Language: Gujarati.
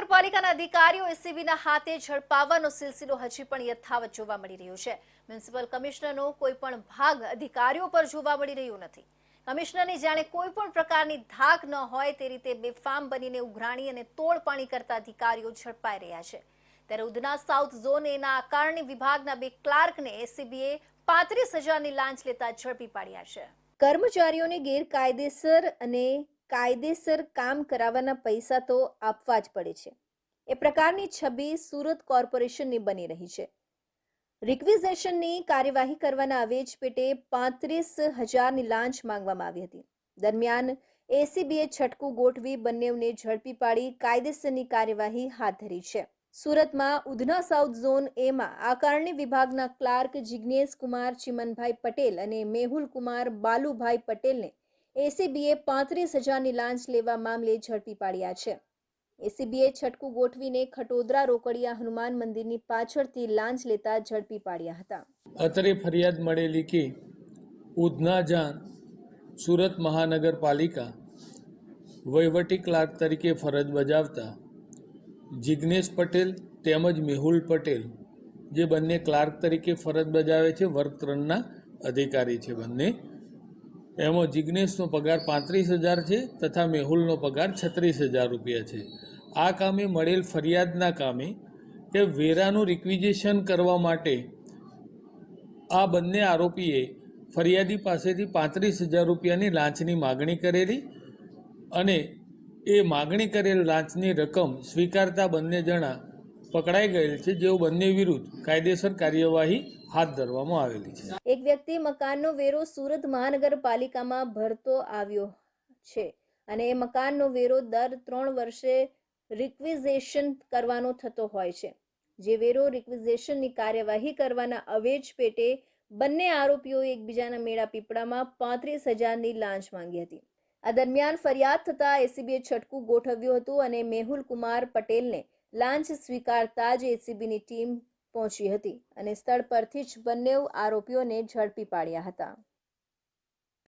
મહાનગરપાલિકાના અધિકારીઓ એસીબીના હાથે ઝડપાવવાનો સિલસિલો હજી પણ યથાવત જોવા મળી રહ્યો છે. મ્યુનિસિપલ કમિશનરનો કોઈ પણ ભાગ અધિકારીઓ પર જોવા મળી રહ્યો નથી. કમિશનરની જાણે કોઈ પણ પ્રકારની ધાક ન હોય તે રીતે બેફામ બનીને ઉઘરાણી અને તોડપાણી કરતા અધિકારીઓ ઝડપાઈ રહ્યા છે. ત્યારે ઉધના સાઉથ ઝોન એના આકારણી વિભાગના બે ક્લાર્કને એસીબીએ પાંત્રીસ હજારની લાંચ લેતા ઝડપી પાડ્યા છે. કર્મચારીઓને ગેરકાયદેસર અને કાયદેસર કામ કરાવવાના પૈસા તો આપવા જ પડે છે. એ પ્રકારની છબી સુરત કોર્પોરેશનની બની રહી છે. રિક્વિઝેશનની કાર્યવાહી કરવાના અવેજ પેટે પાંત્રીસ હજારની લાંચ માંગવામાં આવી હતી. દરમિયાન એસીબીએ છટકું ગોઠવી બંનેવને ઝડપી પાડી કાયદેસરની કાર્યવાહી હાથ ધરી છે. સુરતમાં ઉધના સાઉથ ઝોન એમાં આકારણી વિભાગના ક્લાર્ક જિગ્નેશ કુમાર ચિમનભાઈ પટેલ અને મેહુલ કુમાર બાલુભાઈ પટેલને એસીબીએ પાંત્રીસ હજારની લાંચ લેવા મામલે ઝડપી પાડ્યા છે. એસીબીએ છટકું ગોઠવીને ખટોદરા રોકડિયા હનુમાન મંદિરની પાછળથી લાંચ લેતા ઝડપી પાડ્યા હતા. અત્રે ફરિયાદ મળેલી કે ઉધના જાન સુરત મહાનગરપાલિકા વહીવટી ક્લાર્ક તરીકે ફરજ બજાવતા જિગ્નેશ પટેલ તેમજ મેહુલ પટેલ, જે બંને ક્લાર્ક તરીકે ફરજ બજાવે છે, વર્ગ ત્રણના અધિકારી છે બંને. એમાં જિગ્નેશનો પગાર પાંત્રીસ હજાર છે તથા મેહુલનો પગાર છત્રીસ હજાર રૂપિયા છે. આ કામે મળેલ ફરિયાદના કામે કે વેરાનું રિક્વિઝેશન કરવા માટે આ બંને આરોપીએ ફરિયાદી પાસેથી પાંત્રીસ હજાર રૂપિયાની લાંચની માગણી કરેલી અને એ માગણી કરેલ લાંચની રકમ સ્વીકારતા બંને જણા પકડાઈ ગયેલ છે જેઓ બંને વિરુદ્ધ કાયદેસર કાર્યવાહી હાથ ધરવામાં આવેલી છે. એક વ્યક્તિ મકાનનો વેરો સુરત મહાનગરપાલિકામાં ભરતો આવ્યો છે અને એ મકાનનો વેરો દર ત્રણ વર્ષે રિક્વિઝેશન કરવાનો થતો હોય છે. જે વેરો રિક્વિઝેશનની કાર્યવાહી કરવાના અવેજ પેટે બંને આરોપીઓએ એકબીજાના મેળા પીપળામાં પાંત્રીસ હજારની લાંચ માંગી હતી. આ દરમિયાન ફરિયાદ થતા એસીબીએ છટકું ગોઠવ્યું હતું અને મેહુલ કુમાર પટેલને લાંચ સ્વીકારતા જ એસીબીની ટીમ પહોંચી હતી અને સ્થળ પરથી જ બંને આરોપીઓને ઝડપી પાડ્યા હતા.